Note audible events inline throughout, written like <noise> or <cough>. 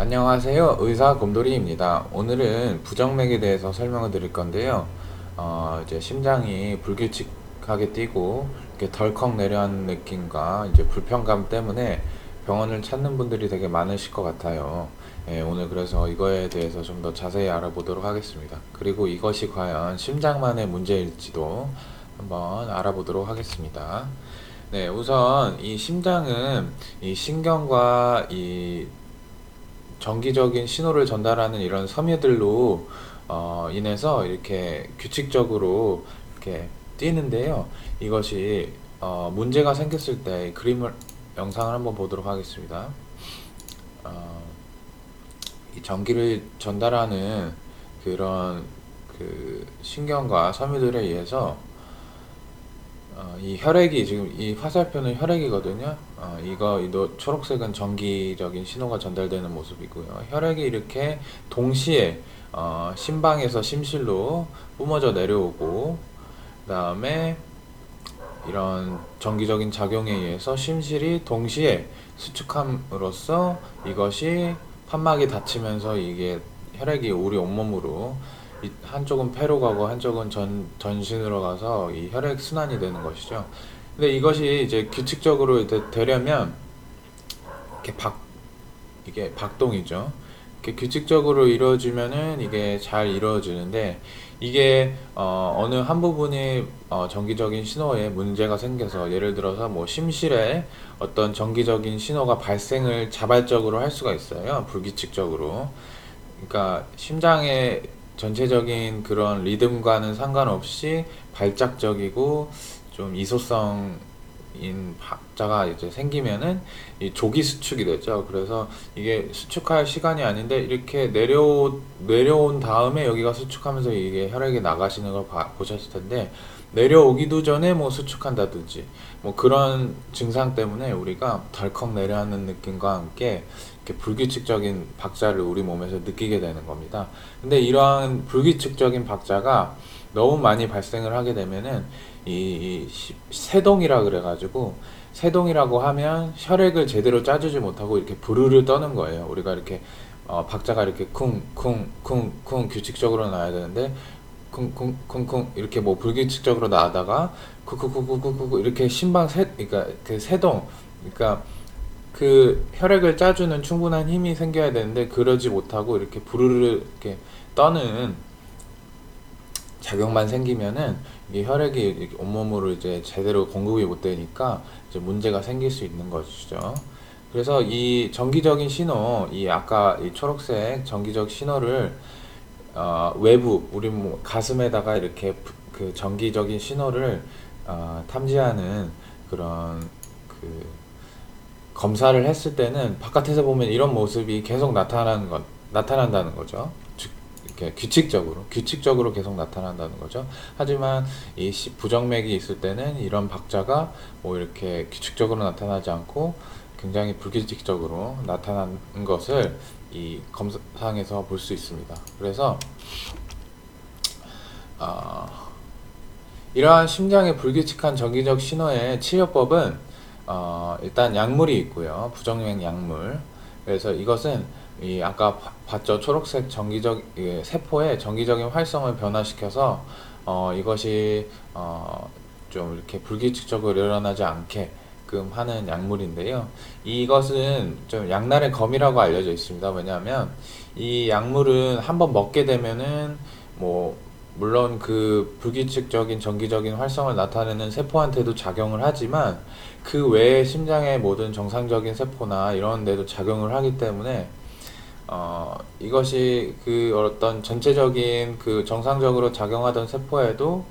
안녕하세요. 의사 곰돌이입니다. 오늘은 부정맥에 대해서 설명을 드릴 건데요. 어, 이제 심장이 불규칙하게 뛰고 이렇게 덜컥 내려앉는 느낌과 이제 불편감 때문에 병원을 찾는 분들이 되게 많으실 것 같아요. 예, 오늘 그래서 이거에 대해서 좀 더 자세히 알아보도록 하겠습니다. 그리고 이것이 과연 심장만의 문제일지도 한번 알아보도록 하겠습니다. 네, 우선 이 심장은 이 신경과 이 정기적인 신호를 전달하는 이런 섬유들로 어, 인해서 이렇게 규칙적으로 이렇게 뛰는데요. 이것이 어, 문제가 생겼을 때 그림을 영상을 한번 보도록 하겠습니다. 어, 이 전기를 전달하는 그런 그 신경과 섬유들에 의해서 어, 이 혈액이 지금 이 화살표는 혈액이거든요. 어, 이거 이도 초록색은 전기적인 신호가 전달되는 모습이고요. 혈액이 이렇게 동시에 어, 심방에서 심실로 뿜어져 내려오고 그다음에 이런 정기적인 작용에 의해서 심실이 동시에 수축함으로써 이것이 판막이 닫히면서 이게 혈액이 우리 온몸으로 이 한쪽은 폐로 가고 한쪽은 전, 전신으로 가서 이 혈액 순환이 되는 것이죠. 근데 이것이 이제 규칙적으로 이제 되려면 이렇게 박, 이게 박동이죠. 이렇게 규칙적으로 이루어지면은 이게 잘 이루어지는데 이게 어, 어느 한 부분이 어, 정기적인 신호에 문제가 생겨서 예를 들어서 뭐 심실에 어떤 정기적인 신호가 발생을 자발적으로 할 수가 있어요. 불규칙적으로. 그러니까 심장의 전체적인 그런 리듬과는 상관없이 발작적이고 좀 이소성인 박자가 이제 생기면은 이 조기 수축이 되죠. 그래서 이게 수축할 시간이 아닌데 이렇게 내려 내려온 다음에 여기가 수축하면서 이게 혈액이 나가시는 걸 봐- 보셨을 텐데 내려오기도 전에 뭐 수축한다든지 뭐 그런 증상 때문에 우리가 덜컥 내려앉는 느낌과 함께 이렇게 불규칙적인 박자를 우리 몸에서 느끼게 되는 겁니다. 근데 이러한 불규칙적인 박자가 너무 많이 발생을 하게 되면은 이, 이 시- 세동이라 그래가지고 세동이라고 하면 혈액을 제대로 짜주지 못하고 이렇게 부르르 떠는 거예요. 우리가 이렇게 어, 박자가 이렇게 쿵쿵쿵쿵 규칙적으로 나야 되는데 쿵쿵쿵쿵 이렇게 뭐 불규칙적으로 나다가 쿠쿠쿠쿠쿠쿠 이렇게 심방 세 그러니까 그 세동 그러니까 그 혈액을 짜주는 충분한 힘이 생겨야 되는데 그러지 못하고 이렇게 부르르 이렇게 떠는 작용만 생기면은 이게 혈액이 온몸으로 이제 제대로 공급이 못 되니까 이제 문제가 생길 수 있는 것이죠. 그래서 이 정기적인 신호, 이 아까 이 초록색 정기적 신호를 어, 외부 우리 뭐 가슴에다가 이렇게 부- 그 정기적인 신호를 어, 탐지하는 그런 그 검사를 했을 때는 바깥에서 보면 이런 모습이 계속 나타나는 것 나타난다는 거죠. 즉 이렇게 규칙적으로 규칙적으로 계속 나타난다는 거죠. 하지만 이 시- 부정맥이 있을 때는 이런 박자가 뭐 이렇게 규칙적으로 나타나지 않고 굉장히 불규칙적으로 나타나는 것을 이 검사상에서 볼 수 있습니다. 그래서 어, 이러한 심장의 불규칙한 정기적 신호의 치료법은 어, 일단 약물이 있고요. 부정맥 약물. 그래서 이것은 이 아까 봐- 봤죠? 초록색 정기적 이 세포의 정기적인 활성을 변화시켜서 어, 이것이 어, 좀 이렇게 불규칙적으로 일어나지 않게 끔 하는 약물인데요. 이것은 좀 약날의 검이라고 알려져 있습니다. 왜냐하면 이 약물은 한번 먹게 되면은 뭐 물론 그 불규칙적인 정기적인 활성을 나타내는 세포한테도 작용을 하지만 그 외에 심장의 모든 정상적인 세포나 이런 데도 작용을 하기 때문에 어, 이것이 그 어떤 전체적인 그 정상적으로 작용하던 세포에도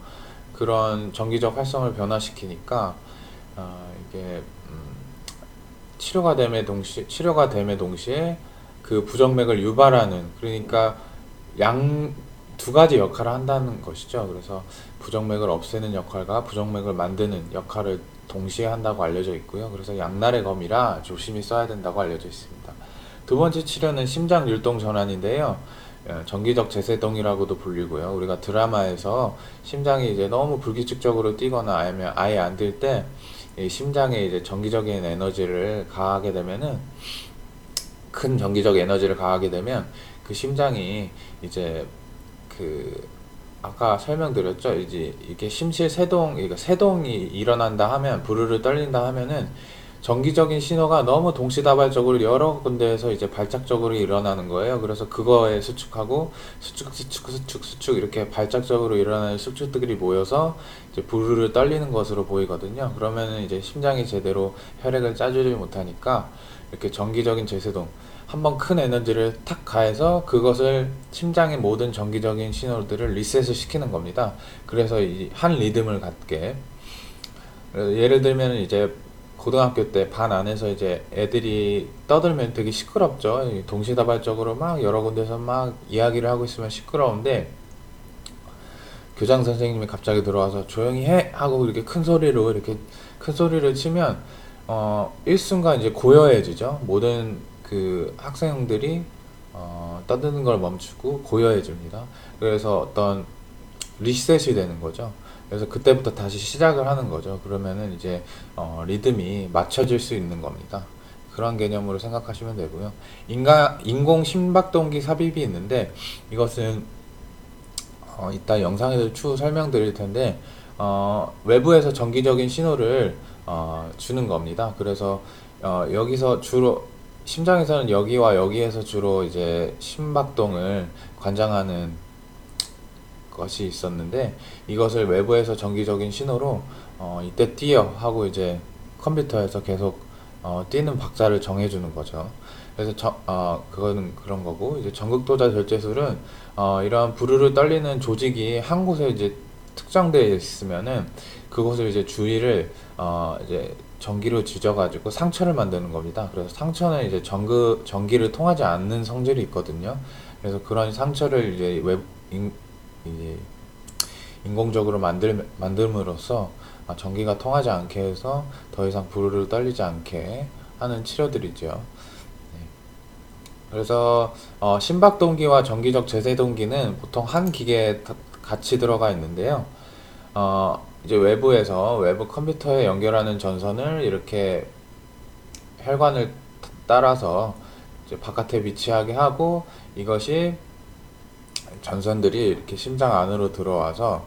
그런 정기적 활성을 변화시키니까 어, 이게 음, 치료가 됨에 동시에 치료가 됨에 동시에 그 부정맥을 유발하는 그러니까 양 두 가지 역할을 한다는 것이죠. 그래서 부정맥을 없애는 역할과 부정맥을 만드는 역할을 동시에 한다고 알려져 있고요. 그래서 양날의 검이라 조심히 써야 된다고 알려져 있습니다. 두 번째 치료는 심장 율동 전환인데요. 어, 정기적 제세동이라고도 불리고요. 우리가 드라마에서 심장이 이제 너무 불규칙적으로 뛰거나 아니면 아예 안 뛸때이 심장에 이제 정기적인 에너지를 가하게 되면은 큰 전기적 에너지를 가하게 되면 그 심장이 이제 그 아까 설명드렸죠. 이제 이게 심실 세동, 그러니까 세동이 일어난다 하면 부르르 떨린다 하면은 전기적인 신호가 너무 동시다발적으로 여러 군데에서 이제 발작적으로 일어나는 거예요. 그래서 그거에 수축하고 수축, 수축, 수축, 수축 이렇게 발작적으로 일어나는 수축들이 모여서 이제 부르르 떨리는 것으로 보이거든요. 그러면은 이제 심장이 제대로 혈액을 짜주지 못하니까 이렇게 전기적인 제세동 한번 큰 에너지를 탁 가해서 그것을 심장의 모든 전기적인 신호들을 리셋을 시키는 겁니다. 그래서 이 한 리듬을 갖게 예를 들면 이제 고등학교 때 반 안에서 이제 애들이 떠들면 되게 시끄럽죠. 이 동시다발적으로 막 여러 군데서 막 이야기를 하고 있으면 시끄러운데 교장 선생님이 갑자기 들어와서 조용히 해 하고 이렇게 큰 소리로 이렇게 큰 소리를 치면 어 일순간 이제 고요해지죠. 모든 그 학생들이 어 떠드는 걸 멈추고 고요해집니다. 그래서 어떤 리셋이 되는 거죠. 그래서 그때부터 다시 시작을 하는 거죠. 그러면은 이제 어 리듬이 맞춰질 수 있는 겁니다. 그런 개념으로 생각하시면 되고요. 인간 인공 심박동기 삽입이 있는데 이것은 어, 이따 영상에서 추후 설명드릴 텐데 어, 외부에서 전기적인 신호를 어, 주는 겁니다. 그래서 어, 여기서 주로 심장에서는 여기와 여기에서 주로 이제 심박동을 관장하는 것이 있었는데 이것을 외부에서 전기적인 신호로 어, 이때 뛰어 하고 이제 컴퓨터에서 계속 어, 뛰는 박자를 정해주는 거죠. 그래서 저, 어, 그거는 그런 거고 이제 전극도자 절제술은 어, 이런 부르르 떨리는 조직이 한 곳에 이제 특정되어 있으면은 그곳을 이제 주위를 어, 이제 전기로 지져가지고 상처를 만드는 겁니다. 그래서 상처는 이제 전그 전기를 통하지 않는 성질이 있거든요. 그래서 그런 상처를 이제 외 인, 이제 인공적으로 만들 만듦으로써 아, 전기가 통하지 않게 해서 더 이상 부르르 떨리지 않게 하는 치료들이죠. 네. 그래서 어, 심박동기와 전기적 제세동기는 보통 한 기계에 다- 같이 들어가 있는데요. 어, 이제 외부에서 외부 컴퓨터에 연결하는 전선을 이렇게 혈관을 타- 따라서 바깥에 위치하게 하고 이것이 전선들이 이렇게 심장 안으로 들어와서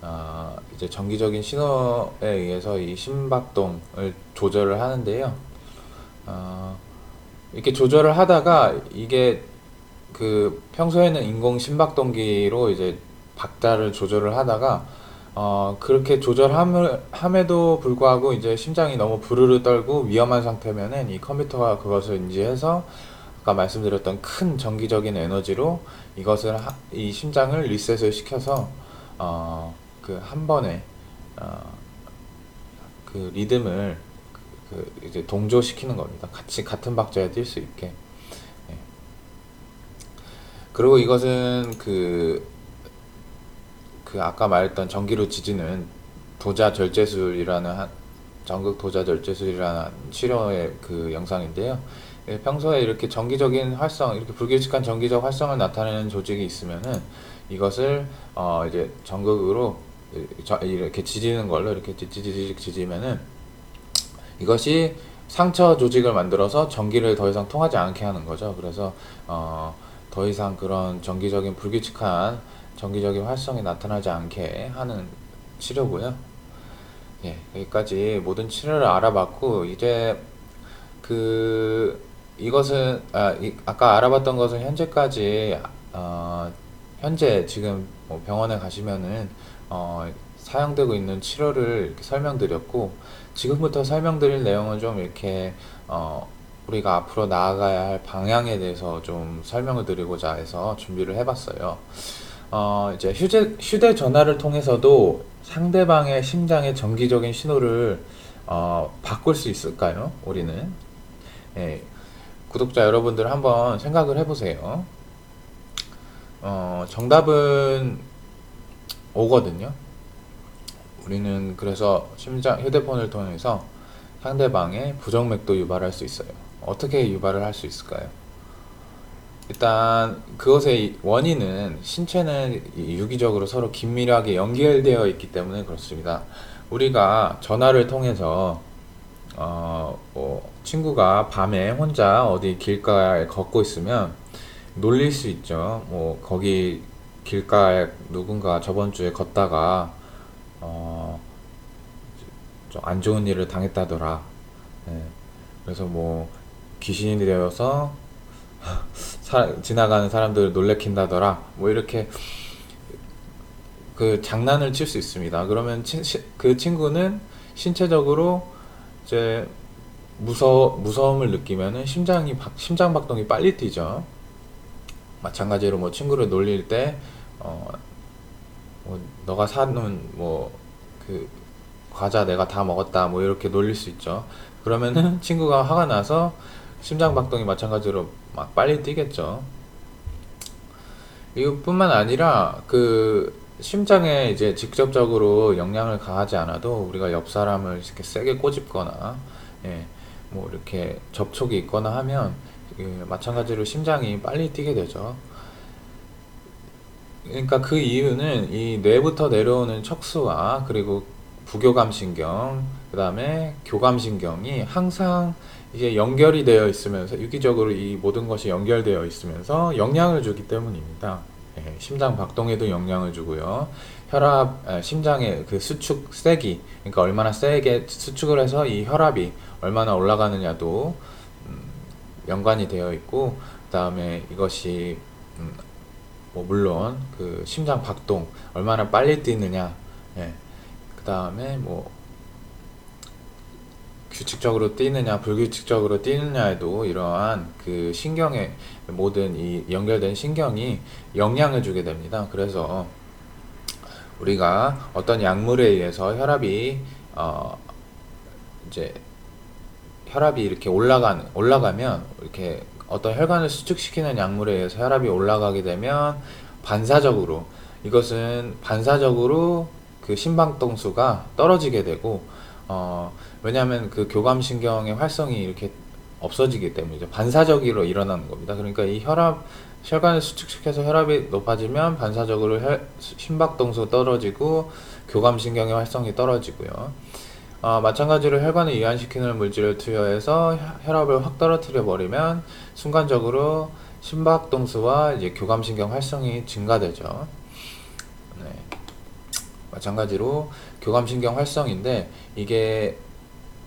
어, 이제 전기적인 신호에 의해서 이 심박동을 조절을 하는데요. 어, 이렇게 조절을 하다가 이게 그 평소에는 인공 심박동기로 이제 박자를 조절을 하다가 어, 그렇게 조절함을 함에도 불구하고 이제 심장이 너무 부르르 떨고 위험한 상태면은 이 컴퓨터가 그것을 인지해서 아까 말씀드렸던 큰 전기적인 에너지로 이것을 하- 이 심장을 리셋을 시켜서 어, 그 한 번에 어, 그 리듬을 그 그 이제 동조시키는 겁니다. 같이 같은 박자에 뛸 수 있게. 예. 그리고 이것은 그, 그 아까 말했던 전기로 지지는 도자 절제술이라는 한, 전극 도자 절제술이라는 치료의 그 영상인데요. 예, 평소에 이렇게 전기적인 활성, 이렇게 불규칙한 전기적 활성을 나타내는 조직이 있으면은 이것을 어 이제 전극으로 이렇게 지지는 걸로 이렇게 지지지직 지지면은 이것이 상처 조직을 만들어서 전기를 더 이상 통하지 않게 하는 거죠. 그래서 어, 더 이상 그런 전기적인 불규칙한 전기적인 활성이 나타나지 않게 하는 치료고요. 예, 여기까지 모든 치료를 알아봤고 이제 그 이것은 아, 이, 아까 알아봤던 것은 현재까지 어, 현재 지금 뭐 병원에 가시면은 어, 사용되고 있는 치료를 설명드렸고 지금부터 설명드릴 내용은 좀 이렇게 어, 우리가 앞으로 나아가야 할 방향에 대해서 좀 설명을 드리고자 해서 준비를 해봤어요. 어, 이제 휴대, 휴대전화를 통해서도 상대방의 심장의 정기적인 신호를 어, 바꿀 수 있을까요? 우리는. 예, 구독자 여러분들 한번 생각을 해보세요. 어, 정답은 오거든요. 우리는 그래서 심장, 휴대폰을 통해서 상대방의 부정맥도 유발할 수 있어요. 어떻게 유발을 할 수 있을까요? 일단 그것의 원인은 신체는 이- 유기적으로 서로 긴밀하게 연결되어 있기 때문에 그렇습니다. 우리가 전화를 통해서 어, 뭐 친구가 밤에 혼자 어디 길가에 걷고 있으면 놀릴 수 있죠. 뭐 거기 길가에 누군가 저번 주에 걷다가 어, 좀 안 좋은 일을 당했다더라. 예. 그래서 뭐 귀신이 되어서 사- 지나가는 사람들을 놀래킨다더라. 뭐 이렇게 그 장난을 칠 수 있습니다. 그러면 친, 시- 그 친구는 신체적으로 이제 무서 무서움을 느끼면은 심장이 박- 심장 박동이 빨리 뛰죠. 마찬가지로 뭐 친구를 놀릴 때 어, 뭐 너가 사는 뭐 그 과자 내가 다 먹었다 뭐 이렇게 놀릴 수 있죠. 그러면은 <laughs> 친구가 화가 나서 심장 박동이 마찬가지로 막 빨리 뛰겠죠. 이것뿐만 아니라 그 심장에 이제 직접적으로 영향을 가하지 않아도 우리가 옆 사람을 이렇게 세게 꼬집거나 예, 뭐 이렇게 접촉이 있거나 하면 그 마찬가지로 심장이 빨리 뛰게 되죠. 그러니까 그 이유는 이 뇌부터 내려오는 척수와 그리고 부교감신경, 그 다음에 교감신경이 항상 이제 연결이 되어 있으면서 유기적으로 이 모든 것이 연결되어 있으면서 영향을 주기 때문입니다. 예, 심장 박동에도 영향을 주고요. 혈압, 아, 심장의 그 수축 세기, 그러니까 얼마나 세게 수축을 해서 이 혈압이 얼마나 올라가느냐도 음, 연관이 되어 있고, 그 다음에 이것이 음, 뭐 물론 그 심장 박동 얼마나 빨리 뛰느냐, 예. 그 다음에 뭐 규칙적으로 뛰느냐 불규칙적으로 뛰느냐에도 이러한 그 신경의 모든 이 연결된 신경이 영향을 주게 됩니다. 그래서 우리가 어떤 약물에 의해서 혈압이 어 이제 혈압이 이렇게 올라가는 올라가면 이렇게 어떤 혈관을 수축시키는 약물에 의해서 혈압이 올라가게 되면 반사적으로 이것은 반사적으로 그 심박동수가 떨어지게 되고 어 왜냐하면 그 교감신경의 활성이 이렇게 없어지기 때문이죠. 반사적으로 일어나는 겁니다. 그러니까 이 혈압 혈관을 수축시켜서 혈압이 높아지면 반사적으로 혈, 심박동수 떨어지고 교감신경의 활성이 떨어지고요. 어, 마찬가지로 혈관을 이완시키는 물질을 투여해서 혈- 혈압을 확 떨어뜨려 버리면 순간적으로 심박동수와 이제 교감신경 활성이 증가되죠. 네. 마찬가지로 교감신경 활성인데 이게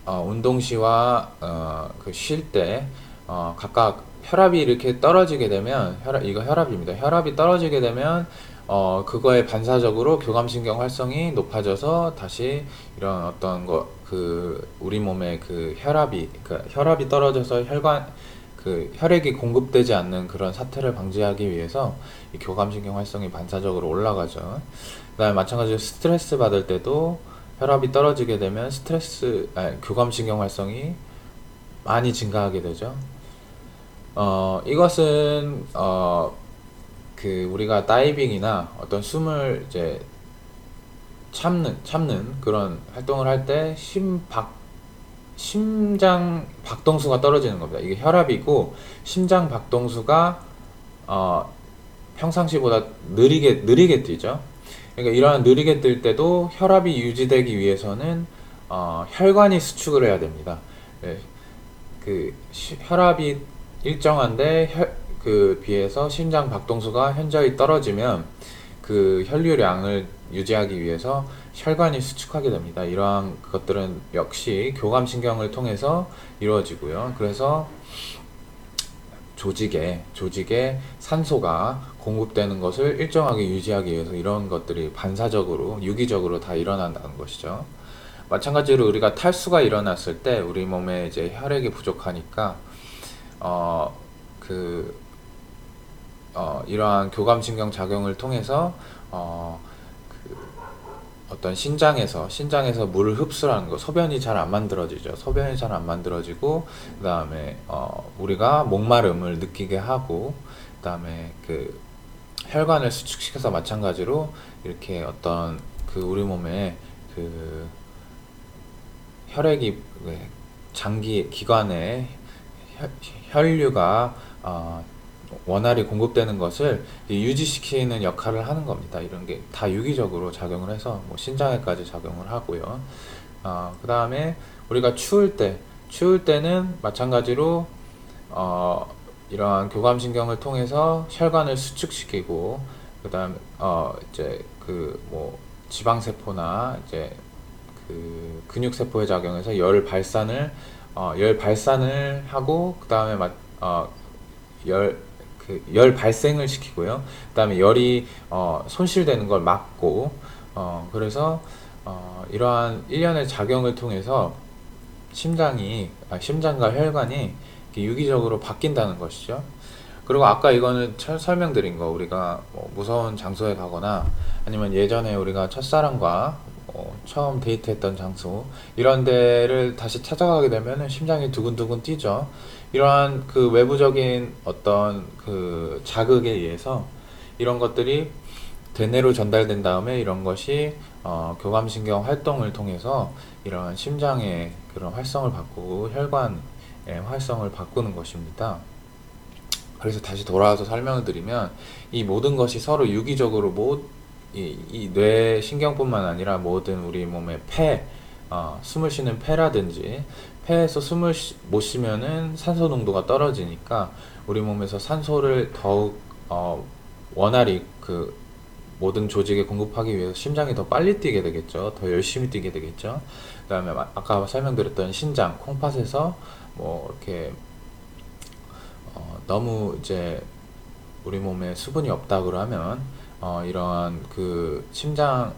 어, 운동 시와 어, 그 쉴 때 어, 각각 혈압이 이렇게 떨어지게 되면 혈압 이거 혈압입니다. 혈압이 떨어지게 되면 어, 그거에 반사적으로 교감신경 활성이 높아져서 다시 이런 어떤 거 그 우리 몸의 그 혈압이 그 혈압이 떨어져서 혈관 그 혈액이 공급되지 않는 그런 사태를 방지하기 위해서 이 교감신경 활성이 반사적으로 올라가죠. 그다음에 마찬가지로 스트레스 받을 때도 혈압이 떨어지게 되면 스트레스 아니, 교감신경 활성이 많이 증가하게 되죠. 어, 이것은 어, 그 우리가 다이빙이나 어떤 숨을 이제 참는 참는 그런 활동을 할 때 심박 심장 박동수가 떨어지는 겁니다. 이게 혈압이고 심장 박동수가 어, 평상시보다 느리게 느리게 뛰죠. 그러니까 이러한 느리게 뛸 때도 혈압이 유지되기 위해서는 어, 혈관이 수축을 해야 됩니다. 예, 그 시- 혈압이 일정한데 혈, 그 비해서 심장 박동수가 현저히 떨어지면 그 혈류량을 유지하기 위해서 혈관이 수축하게 됩니다. 이러한 것들은 역시 교감신경을 통해서 이루어지고요. 그래서 조직에 조직에 산소가 공급되는 것을 일정하게 유지하기 위해서 이런 것들이 반사적으로 유기적으로 다 일어난다는 것이죠. 마찬가지로 우리가 탈수가 일어났을 때 우리 몸에 이제 혈액이 부족하니까 어그 어, 이러한 교감신경 작용을 통해서 어, 그 어떤 신장에서 신장에서 물을 흡수하는 거 소변이 잘 안 만들어지죠. 소변이 잘 안 만들어지고 그 다음에 어, 우리가 목마름을 느끼게 하고 그 다음에 그 혈관을 수축시켜서 마찬가지로 이렇게 어떤 그 우리 몸에 그 혈액이 왜 장기 기관에 혈- 혈류가 어, 원활히 공급되는 것을 유지시키는 역할을 하는 겁니다. 이런 게 다 유기적으로 작용을 해서 뭐 신장에까지 작용을 하고요. 어, 그 다음에 우리가 추울 때, 추울 때는 마찬가지로 어, 이러한 교감신경을 통해서 혈관을 수축시키고 그 다음에 어, 이제 그 뭐 지방세포나 이제 그 근육세포의 작용에서 열 발산을 어, 열 발산을 하고 그 다음에 어, 열, 그 열 발생을 시키고요. 그 다음에 열이 어, 손실되는 걸 막고 어, 그래서 어, 이러한 일련의 작용을 통해서 심장이 아, 심장과 혈관이 유기적으로 바뀐다는 것이죠. 그리고 아까 이거는 처- 설명드린 거 우리가 뭐 무서운 장소에 가거나 아니면 예전에 우리가 첫사랑과 어, 처음 데이트했던 장소 이런 데를 다시 찾아가게 되면 심장이 두근두근 뛰죠. 이러한 그 외부적인 어떤 그 자극에 의해서 이런 것들이 대뇌로 전달된 다음에 이런 것이 어, 교감신경 활동을 통해서 이런 심장의 그런 활성을 바꾸고 혈관의 활성을 바꾸는 것입니다. 그래서 다시 돌아와서 설명을 드리면 이 모든 것이 서로 유기적으로 모, 이, 이 뇌 신경뿐만 아니라 모든 우리 몸의 폐, 어, 숨을 쉬는 폐라든지 폐에서 숨을 쉬- 못 쉬면은 산소 농도가 떨어지니까 우리 몸에서 산소를 더욱 어, 원활히 그 모든 조직에 공급하기 위해서 심장이 더 빨리 뛰게 되겠죠. 더 열심히 뛰게 되겠죠. 그 다음에 마- 아까 설명드렸던 신장, 콩팥에서 뭐 이렇게 어, 너무 이제 우리 몸에 수분이 없다 그러면 어, 이러한 그 심장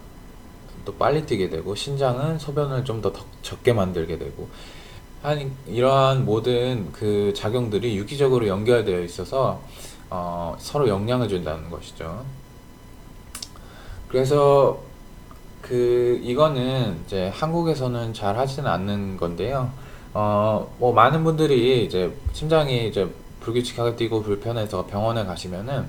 도 빨리 뛰게 되고 신장은 소변을 좀 더 적게 만들게 되고 한 이러한 모든 그 작용들이 유기적으로 연결되어 있어서 어, 서로 영향을 준다는 것이죠. 그래서 그 이거는 이제 한국에서는 잘 하지는 않는 건데요. 어, 뭐 많은 분들이 이제 심장이 이제 불규칙하게 뛰고 불편해서 병원에 가시면은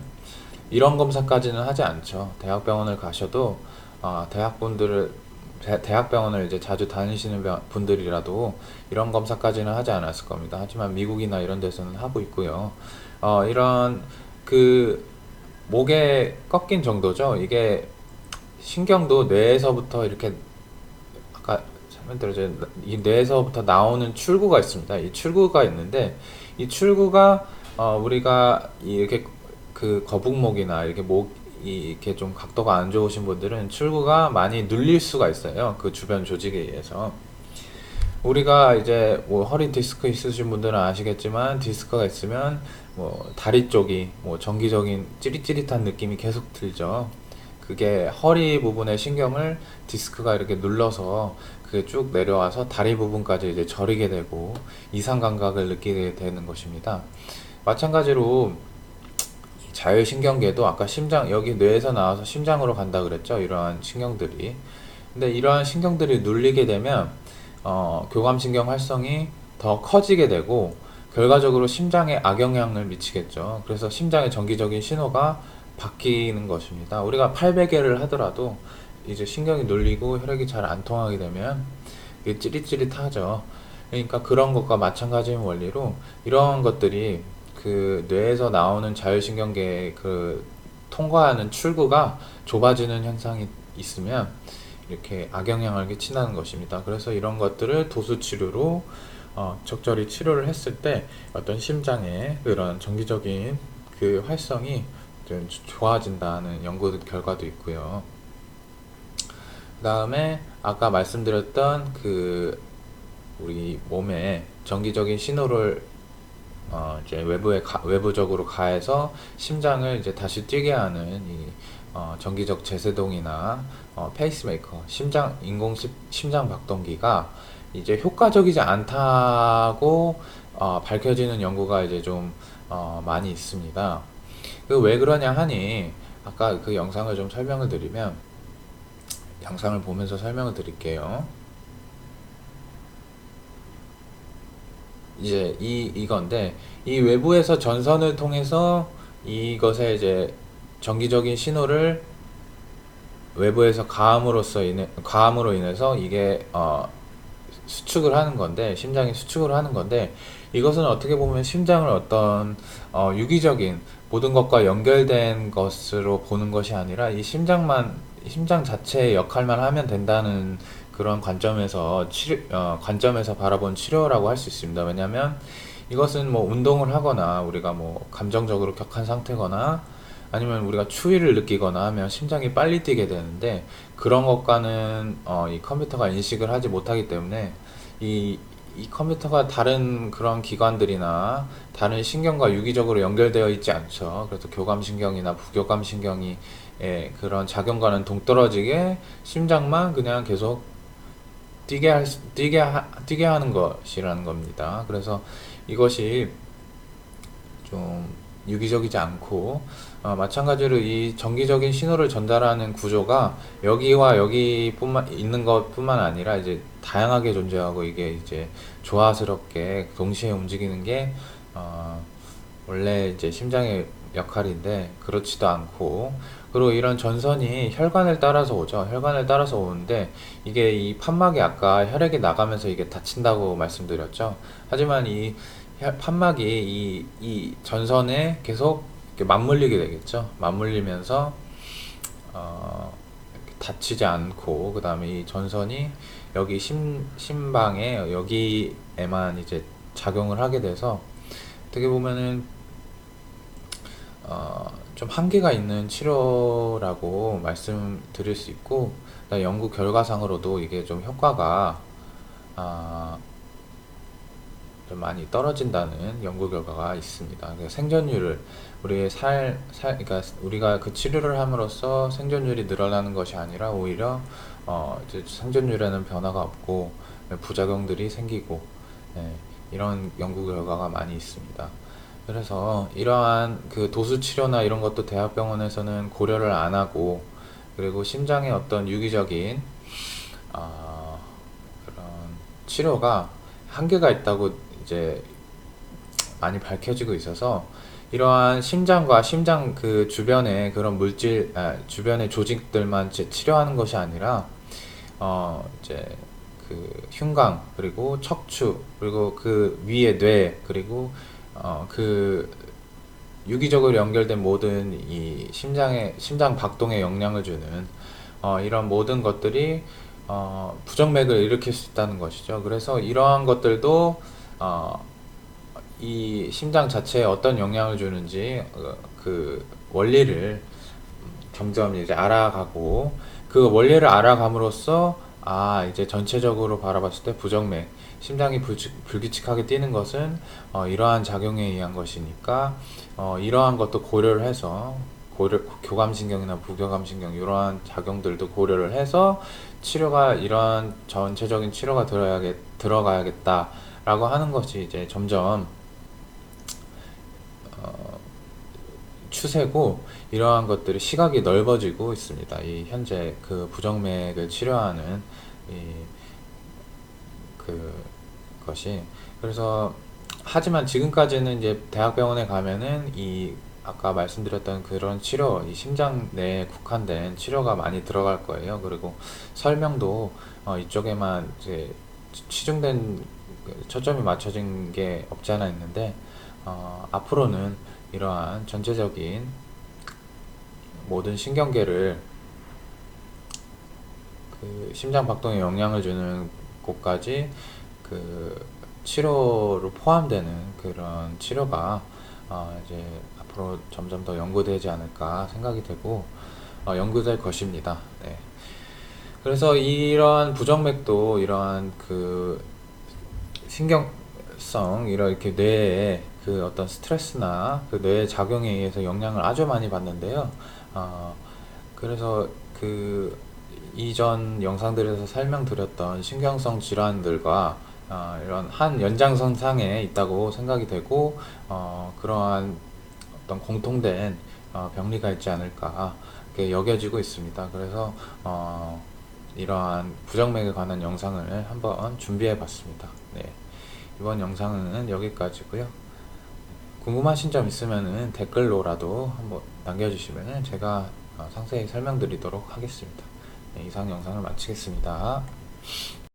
이런 검사까지는 하지 않죠. 대학병원을 가셔도 어, 대학분들을 대- 대학병원을 이제 자주 다니시는 병- 분들이라도 이런 검사까지는 하지 않았을 겁니다. 하지만 미국이나 이런 데서는 하고 있고요. 어, 이런 그 목에 꺾인 정도죠. 이게 신경도 뇌에서부터 이렇게 아까 설명드렸죠. 이 뇌에서부터 나오는 출구가 있습니다. 이 출구가 있는데 이 출구가 어, 우리가 이렇게 그 거북목이나 이렇게 목 이 이렇게 좀 각도가 안 좋으신 분들은 출구가 많이 눌릴 수가 있어요. 그 주변 조직에 의해서. 우리가 이제 뭐 허리 디스크 있으신 분들은 아시겠지만 디스크가 있으면 뭐 다리 쪽이 뭐 정기적인 찌릿찌릿한 느낌이 계속 들죠. 그게 허리 부분의 신경을 디스크가 이렇게 눌러서 그게 쭉 내려와서 다리 부분까지 이제 저리게 되고 이상 감각을 느끼게 되는 것입니다. 마찬가지로 이 자율신경계도 아까 심장 여기 뇌에서 나와서 심장으로 간다 그랬죠. 이러한 신경들이. 근데 이러한 신경들이 눌리게 되면 어, 교감신경 활성이 더 커지게 되고 결과적으로 심장에 악영향을 미치겠죠. 그래서 심장의 정기적인 신호가 바뀌는 것입니다. 우리가 800개를 하더라도 이제 신경이 눌리고 혈액이 잘 안 통하게 되면 찌릿찌릿하죠. 그러니까 그런 것과 마찬가지인 원리로 이러한 것들이 그 뇌에서 나오는 자율신경계 그 통과하는 출구가 좁아지는 현상이 있으면 이렇게 악영향을 끼친다는 것입니다. 그래서 이런 것들을 도수 치료로 어, 적절히 치료를 했을 때 어떤 심장의 그런 정기적인 그 활성이 좀 좋아진다는 연구 결과도 있고요. 그 다음에 아까 말씀드렸던 그 우리 몸에 정기적인 신호를 어 이제 외부에 가, 외부적으로 가해서 심장을 이제 다시 뛰게 하는 이 어, 정기적 제세동이나 어, 페이스메이커, 심장 인공 심, 심장 박동기가 이제 효과적이지 않다고 어, 밝혀지는 연구가 이제 좀 어, 많이 있습니다. 그 왜 그러냐 하니 아까 그 영상을 좀 설명을 드리면 영상을 보면서 설명을 드릴게요. 이제 이 이건데 이 외부에서 전선을 통해서 이것에 이제 정기적인 신호를 외부에서 가함으로써 인해 가함으로 인해서 이게 어 수축을 하는 건데 심장이 수축을 하는 건데 이것은 어떻게 보면 심장을 어떤 어 유기적인 모든 것과 연결된 것으로 보는 것이 아니라 이 심장만 심장 자체의 역할만 하면 된다는 그런 관점에서 치료, 어, 관점에서 바라본 치료라고 할 수 있습니다. 왜냐하면 이것은 뭐 운동을 하거나 우리가 뭐 감정적으로 격한 상태거나 아니면 우리가 추위를 느끼거나 하면 심장이 빨리 뛰게 되는데 그런 것과는 어, 이 컴퓨터가 인식을 하지 못하기 때문에 이, 이 컴퓨터가 다른 그런 기관들이나 다른 신경과 유기적으로 연결되어 있지 않죠. 그래서 교감신경이나 부교감신경이 예, 그런 작용과는 동떨어지게 심장만 그냥 계속 뛰게 할, 수- 뛰게 하, 뛰게 하는 것이라는 겁니다. 그래서 이것이 좀 유기적이지 않고 어, 마찬가지로 이 정기적인 신호를 전달하는 구조가 여기와 여기뿐만 있는 것뿐만 아니라 이제 다양하게 존재하고 이게 이제 조화스럽게 동시에 움직이는 게 어, 원래 이제 심장의 역할인데 그렇지도 않고 그리고 이런 전선이 혈관을 따라서 오죠. 혈관을 따라서 오는데 이게 이 판막이 아까 혈액이 나가면서 이게 다친다고 말씀드렸죠. 하지만 이 혈- 판막이 이, 이 전선에 계속 맞물리게 되겠죠. 맞물리면서 어, 다치지 않고 그 다음에 이 전선이 여기 심, 심방에 여기에만 이제 작용을 하게 돼서 어떻게 보면은 어, 좀 한계가 있는 치료라고 말씀드릴 수 있고 연구 결과상으로도 이게 좀 효과가 아, 좀 많이 떨어진다는 연구 결과가 있습니다. 그러니까 생존율을 우리의 살, 살, 그러니까 우리가 그 치료를 함으로써 생존율이 늘어나는 것이 아니라 오히려 어, 이제 생존율에는 변화가 없고 부작용들이 생기고 네, 이런 연구 결과가 많이 있습니다. 그래서 이러한 그 도수 치료나 이런 것도 대학병원에서는 고려를 안 하고 그리고 심장의 어떤 유기적인 아, 그런 치료가 한계가 있다고 이제 많이 밝혀지고 있어서 이러한 심장과 심장 그 주변의 그런 물질, 아, 주변의 조직들만 치- 치료하는 것이 아니라 어 이제 그 흉곽 그리고 척추 그리고 그 위에 뇌 그리고 어 그 유기적으로 연결된 모든 이 심장의 심장 박동에 영향을 주는 어, 이런 모든 것들이 어, 부정맥을 일으킬 수 있다는 것이죠. 그래서 이러한 것들도 어, 이 심장 자체에 어떤 영향을 주는지 어, 그 원리를 점점 이제 알아가고 그 원리를 알아감으로써 아 이제 전체적으로 바라봤을 때 부정맥 심장이 불치, 불규칙 하게 뛰는 것은 어, 이러한 작용에 의한 것이니까 어, 이러한 것도 고려를 해서 고려, 교감신경이나 부교감신경 이러한 작용들도 고려를 해서 치료가 이러한 전체적인 치료가 들어야겠, 들어가야겠다라고 하는 것이 이제 점점 어, 추세고 이러한 것들이 시각이 넓어지고 있습니다. 이 현재 그 부정맥을 치료하는 이 그 것이 그래서 하지만 지금까지는 이제 대학병원에 가면은 이 아까 말씀드렸던 그런 치료, 이 심장 내에 국한된 치료가 많이 들어갈 거예요. 그리고 설명도 어, 이쪽에만 이제 치중된 그 초점이 맞춰진 게 없지 않아 있는데 어, 앞으로는 이러한 전체적인 모든 신경계를 그 심장 박동에 영향을 주는 곳까지 그 치료로 포함되는 그런 치료가 어 이제 앞으로 점점 더 연구되지 않을까 생각이 되고 어 연구될 것입니다. 네. 그래서 이러한 부정맥도 이러한 그 신경성 이렇게 뇌에 그 어떤 스트레스나 그 뇌의 작용에 의해서 영향을 아주 많이 받는데요. 어, 그래서 그 이전 영상들에서 설명드렸던 신경성 질환들과 어, 이런 한 연장선상에 있다고 생각이 되고 어, 그러한 어떤 공통된 어, 병리가 있지 않을까 이렇게 여겨지고 있습니다. 그래서 어, 이러한 부정맥에 관한 영상을 한번 준비해 봤습니다. 네. 이번 영상은 여기까지고요. 궁금하신 점 있으면 댓글로라도 한번 남겨주시면 제가 어, 상세히 설명드리도록 하겠습니다. 네, 이상 영상을 마치겠습니다.